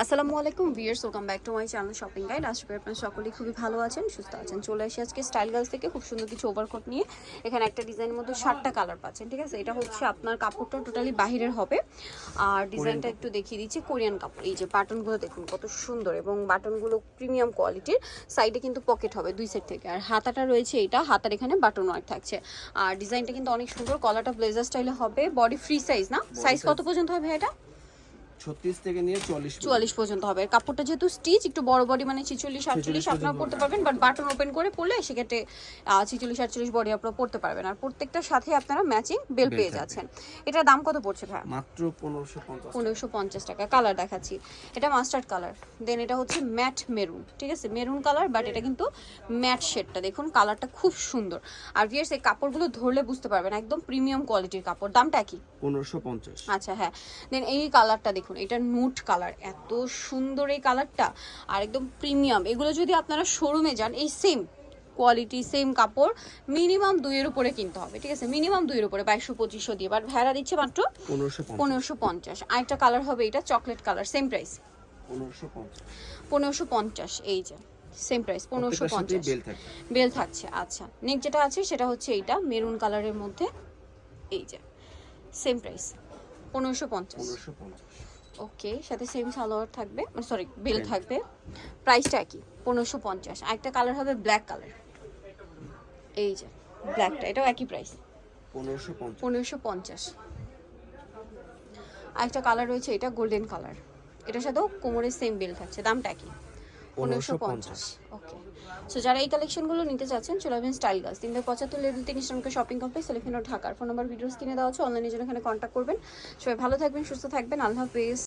আসসালামু আলাইকুম viewers welcome back to my channel shopping guide আশা করি আপনারা সকলেই খুবই ভালো আছেন সুস্থ আছেন। চলে আসি আজকে স্টাইল গার্লস থেকে খুব সুন্দর কিছু ওভারকোট নিয়ে। এখানে একটা ডিজাইনের মধ্যে ষাটটা কালার পাচ্ছেন ঠিক আছে? এটা হচ্ছে আপনার কাপড়টা টোটালি বাহিরের হবে। আর ডিজাইনটা একটু দেখিয়ে দিচ্ছি কোরিয়ান কাপড়। এই যে বাটনগুলো দেখুন কত সুন্দর এবং বাটনগুলো প্রিমিয়াম কোয়ালিটির সাইডে কিন্তু পকেট হবে দুই সাইড থেকে। আর হাতাটা রয়েছে এটা হাতার এখানে বাটন ওয়ার্ক থাকছে। আর ডিজাইনটা কিন্তু অনেক সুন্দর কলারটা ব্লেজার স্টাইলে হবে। বডি ফ্রি সাইজ না? সাইজ কত পর্যন্ত হবে এটা? ছত্রিশ থেকে নিয়ে চল্লিশ চুয়াল্লিশ পর্যন্ত হবে। কাপড়টা যেহেতু স্টিচ একটু বড় বডি মানে ছিচল্লিশ আটচল্লিশ আপনারা পড়তে পারবেন বাট বাটন ওপেন করে পড়লে সেক্ষেত্রে ছিচল্লিশ আটচল্লিশ বডি আপনারা পড়তে পারবেন। আর প্রত্যেকটার সাথে আপনারা ম্যাচিং বেল পেয়ে যাচ্ছেন। এটার দাম কত পড়ছে ভাই মাত্র পনেরোশো পনেরোশো পঞ্চাশ টাকা। কালার দেখাচ্ছি। এটা মাস্টার্ড কালার দেন এটা হচ্ছে ম্যাট মেরুন ঠিক আছে? মেরুন কালার বাট এটা কিন্তু ম্যাট শেডটা দেখুন কালারটা খুব সুন্দর। আর ভিয়ার্স এই কাপড়গুলো ধরলে বুঝতে পারবেন একদম প্রিমিয়াম কোয়ালিটির কাপড়। দামটা কি? পনেরোশো পঞ্চাশ। আচ্ছা হ্যাঁ। দেন এই কালারটা দেখুন। এটা নুট কালার এত সুন্দর এই কালারটা আর একদম প্রিমিয়াম এগুলো যদি আপনারা শোরুমে যান এই সেম কোয়ালিটি সেম কাপড় মিনিমাম দুইয়ের উপরে কিনতে হবে ঠিক আছে? মিনিমাম দুইয়ের উপরে বাইশশো পঁচিশশো দিয়ে বাট ভেড়া দিচ্ছে মাত্র পনেরোশো পঞ্চাশ। আরেকটা কালার হবে এটা চকলেট কালার সেম প্রাইস পনেরোশো পঞ্চাশ। পনেরোশো পঞ্চাশ এই যে সেম প্রাইস পনেরোশো পঞ্চাশ। বেল থাকছে আচ্ছা। নেক্সট যেটা আছে সেটা হচ্ছে এইটা মেরুন কালারের মধ্যে এই যে সেম প্রাইস পনেরোশো পঞ্চাশ। ওকে সাথে সেম সালোয়ার থাকবে সরি বেল থাকবে। প্রাইসটা কি পনেরোশো পঞ্চাশ। আরেকটা কালার হবে ব্ল্যাক কালার এই যে ব্ল্যাকটা এটাও একই প্রাইস পনেরোশো পঞ্চাশ। পঞ্চাশ। আরেকটা কালার রয়েছে এটা গোল্ডেন কালার এটার সাথেও কোমরের সেম বেল থাকছে দামটা কি পনেরোশো পঞ্চাশ। ওকে সো যারা এই কালেকশনগুলো নিতে চাচ্ছেন চলে আসবেন স্টাইল গাছ তিনশো পঁচাত্তর লেভেল তিন ইসলামকে শপিং কমপ্লেক্স সেলিফিনো ঢাকার ফোন নাম্বার ভিডিওস কিনে দেওয়া আছে অনলাইনে জন্য এখানে কন্ট্যাক্ট করবেন। সবাই ভালো থাকবেন সুস্থ থাকবেন। আল্লাহ হাফেজ।